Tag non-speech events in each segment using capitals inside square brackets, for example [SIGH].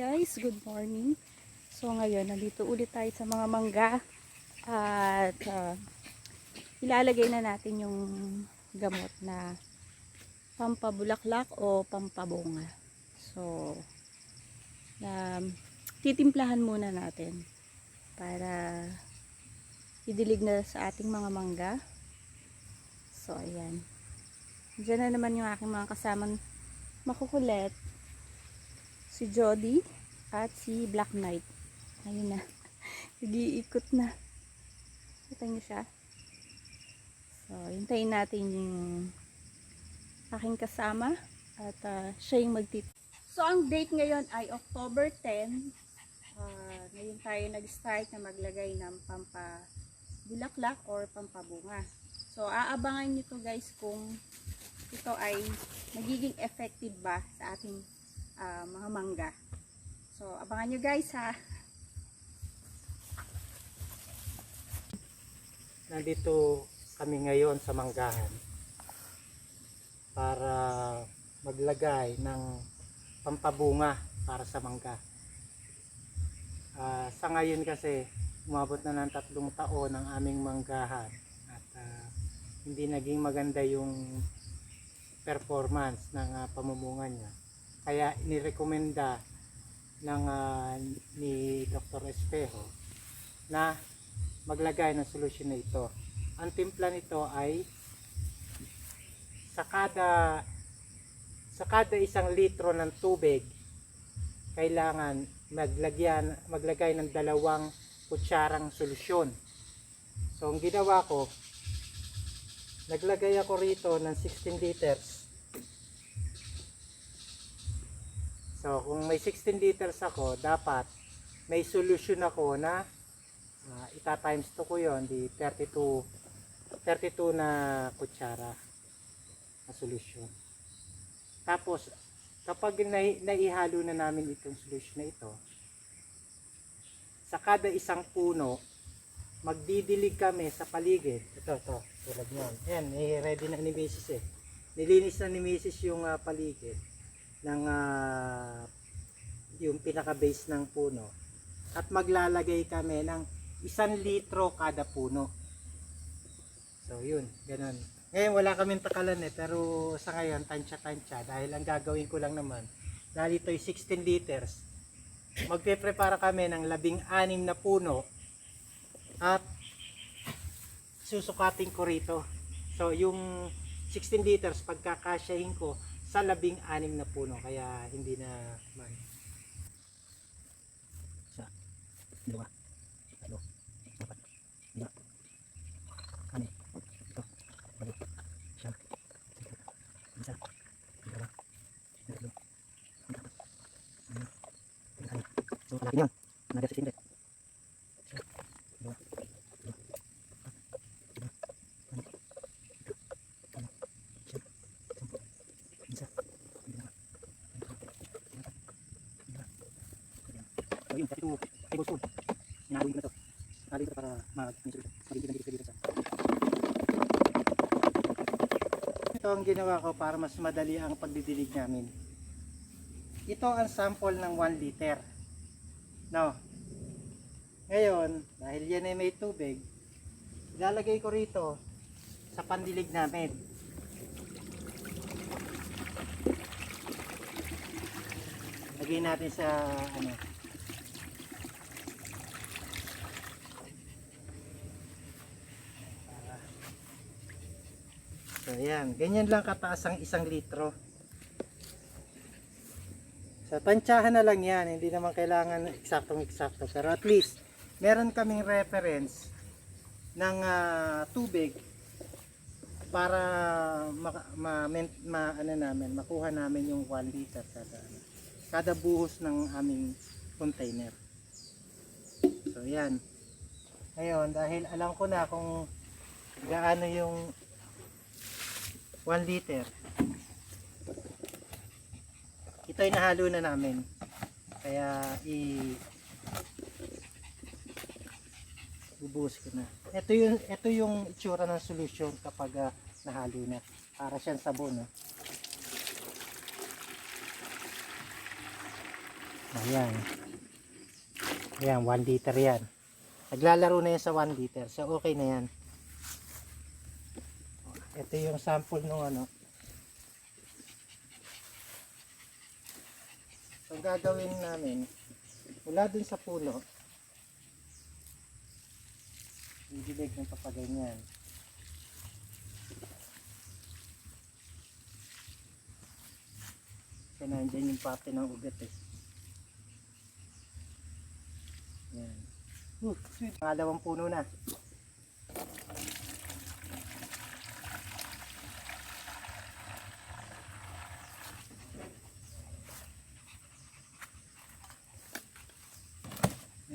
guys, good morning. So ngayon, nandito ulit tayo sa mga mangga at ah, ilalagay na natin yung gamot na pampabulaklak o pampabunga. So, um, titimplahan muna natin para idilig na sa ating mga mangga. So, ayan. Diyan na naman yung aking mga kasamang makukulit si Jody at si Black Knight. Ayun na. [LAUGHS] Nag-iikot na. Kita niyo siya? So, hintayin natin yung aking kasama at ah, siya yung magtit. So, ang date ngayon ay October 10. Ah, ngayon tayo nag-start na maglagay ng pampa bulaklak or pampabunga. So, aabangan nyo to guys kung ito ay magiging effective ba sa ating ah, mga mangga. So, abangan nyo guys ha. Nandito kami ngayon sa Manggahan para maglagay ng pampabunga para sa mangga. Ah, sa ngayon kasi umabot na ng tatlong taon ang aming manggahan at ah, hindi naging maganda yung performance ng ah, pamumunga niya. Kaya inirekomenda ng ah, ni Dr. Espejo na maglagay ng solusyon na ito. Ang timpla nito ay sa kada sa kada isang litro ng tubig kailangan maglagyan maglagay ng dalawang kutsarang solusyon. So ang ginawa ko naglagay ako rito ng 16 liters. So kung may 16 liters ako, dapat may solusyon ako na uh, ita times 2 ko yon di 32 32 na kutsara na solusyon. Tapos kapag nai, naihalo na namin itong solusyon na ito, sa kada isang puno, magdidilig kami sa paligid. Ito, ito, tulad nyon. Ayan, eh, ready na ni Mrs. eh. Nilinis na ni Mrs. yung ah, paligid ng ah, yung pinaka-base ng puno. At maglalagay kami ng isang litro kada puno. So, yun, ganun. Ngayon, wala kaming takalan eh, pero sa ngayon, tansya-tansya. Dahil ang gagawin ko lang naman, dahil ito 16 liters, magpe-prepara kami ng labing anim na puno at susukatin ko rito. So, yung 16 liters, pagkakasyahin ko sa labing anim na puno, kaya hindi na man. Isa, dalawa, tatlo, apat, lima, anim, ito, walo, sito, isa, dalawa, tatlo, apat, lima, anim. So, laki niyan. Nada sa sinde. Isa, dalawa, tatlo, apat, lima, anim, ito, walo, siyam, sampu, isa, dalawa, tatlo, apat, lima, anim. So, yun, 32 tablespoon. Inahalin ko na to. Inahalin ko para sa. Ito ang ginawa ko para mas madali ang pagdidilig namin. Ito ang sample ng 1 liter. No. Ngayon, dahil yan ay may tubig, ilalagay ko rito sa pandilig namin. Lagay natin sa ano, So, ayan. Ganyan lang kataas ang isang litro. Sa tansyahan na lang yan. Hindi naman kailangan eksaktong-eksakto. Pero at least, meron kaming reference ng ah, tubig para ma, ma, men- ma- ano namin, makuha namin yung 1 liter kada, kada buhos ng aming container. So, yan. Ngayon, dahil alam ko na kung gaano yung 1 liter. Ito ay nahalo na namin. Kaya i bubuhos na. Ito yung ito yung itsura ng solution kapag ah, nahalo na. Para siyang sabon, no? Ayan. Ayan, 1 liter yan. Naglalaro na yan sa 1 liter. So, okay na yan. Ito yung sample nung ano. So, gagawin namin, mula dun sa puno, Idilig ng papaganyan. Kasi nandyan yung parte ng ugat eh. Yan. Uh, sweet. Pangalawang puno na.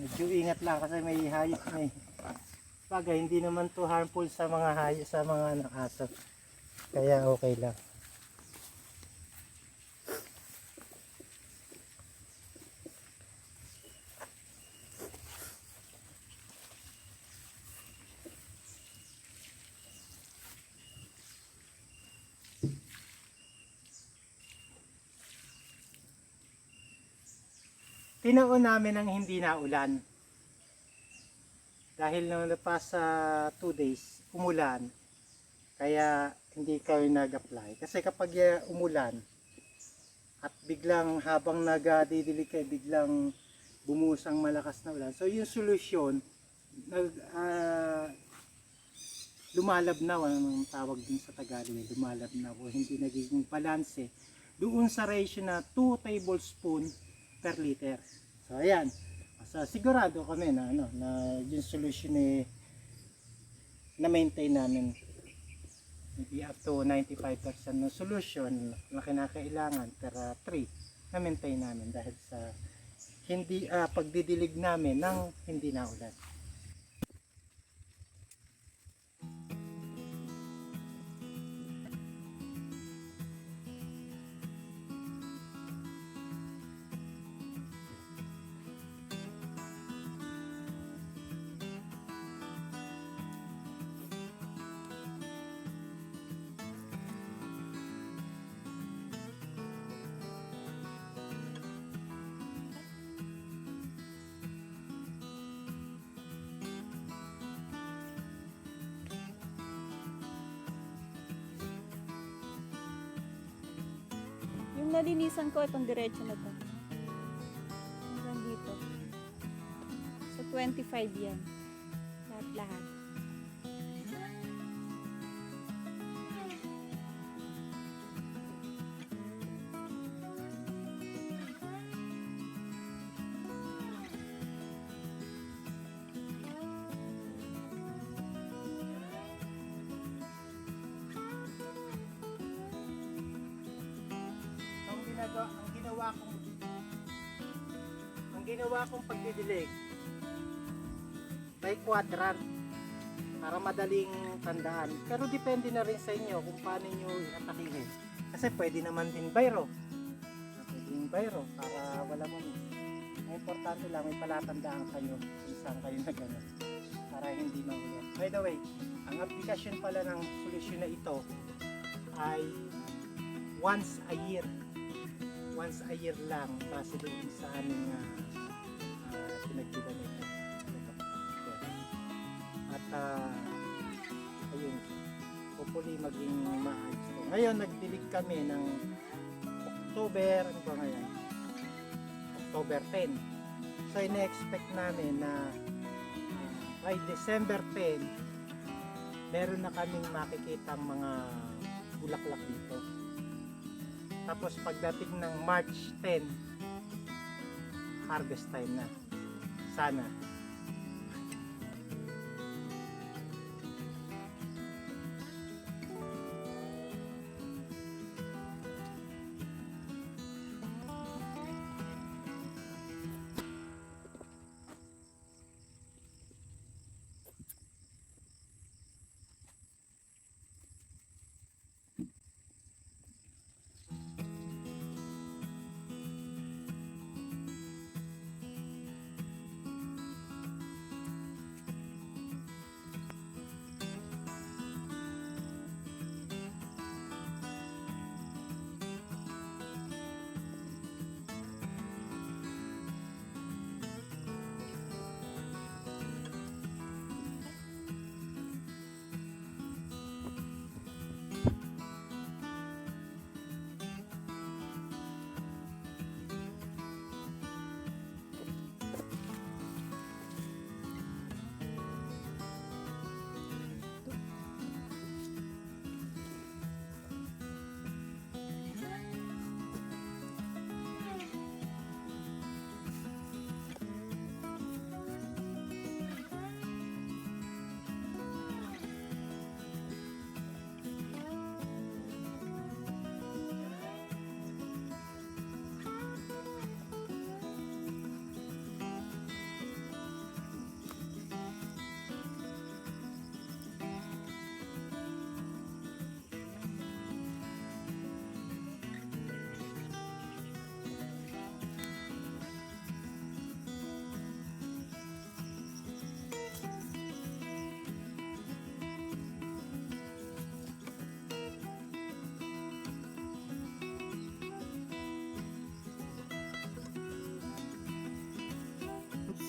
Medyo ingat lang kasi may hayop may bagay hindi naman to harmful sa mga hayop sa mga ano, aso. Kaya okay lang. Tinoon namin ang hindi na ulan. Dahil nung napas sa 2 days, umulan. Kaya hindi kami nag-apply. Kasi kapag uh, umulan, at biglang habang nagdidilig kayo, biglang bumusang malakas na ulan. So yung solusyon, nag, ah, lumalabnaw, anong tawag din sa Tagalog, eh, lumalabnaw o hindi nagiging balanse doon sa ratio na 2 tablespoon per liter. So ayan. So sigurado kami na ano na yung solution eh na maintain namin maybe up to 95% ng solution na kinakailangan per 3 na maintain namin dahil sa hindi ah, pagdidilig namin ng hindi na ulan. Nalinisan ko, itong diretso na to. Hanggang dito. So, 25 yan. Lahat-lahat. Ginawa kong ang ginawa kong pagdidilig by quadrant para madaling tandaan. Pero depende na rin sa inyo kung paano nyo iatakihin kasi pwede naman din bayro. Pwede din bayro para wala mo ang importante lang may palatandaan kayo kung saan kayo na gano'n para hindi mahulog by the way ang application pala ng solusyon na ito ay once a year once a year lang base din sa aming uh, uh. At uh, ayun, hopefully maging maayos to. Ngayon, nagdilig kami ng October, ano ba ngayon? October 10. So, ina-expect namin na uh, by December 10, meron na kaming makikita mga bulaklak dito. Tapos pagdating ng March 10, harvest time na. Sana.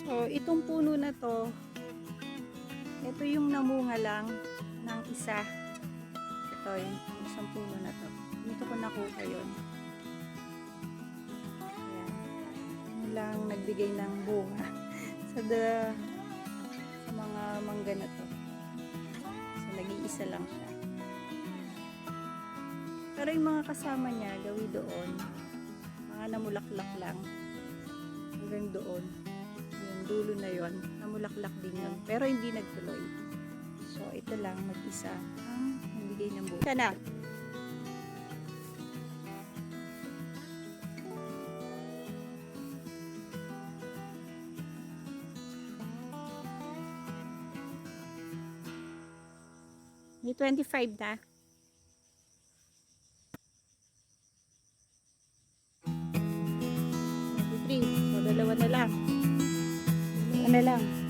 So, itong puno na to, ito yung namunga lang ng isa. Ito, yung isang puno na to. Dito ko nakuha yun. Ayan. Yun lang nagbigay ng bunga [LAUGHS] sa, the, sa mga mangga na to. So, nag-iisa lang siya. Pero yung mga kasama niya, gawi doon, mga namulaklak lang. Hanggang doon. Yung dulo na yon namulaklak din yun. Pero hindi nagtuloy. So, ito lang, mag-isa ang nagbigay ng buhay. Na. May 25 na. Na lang.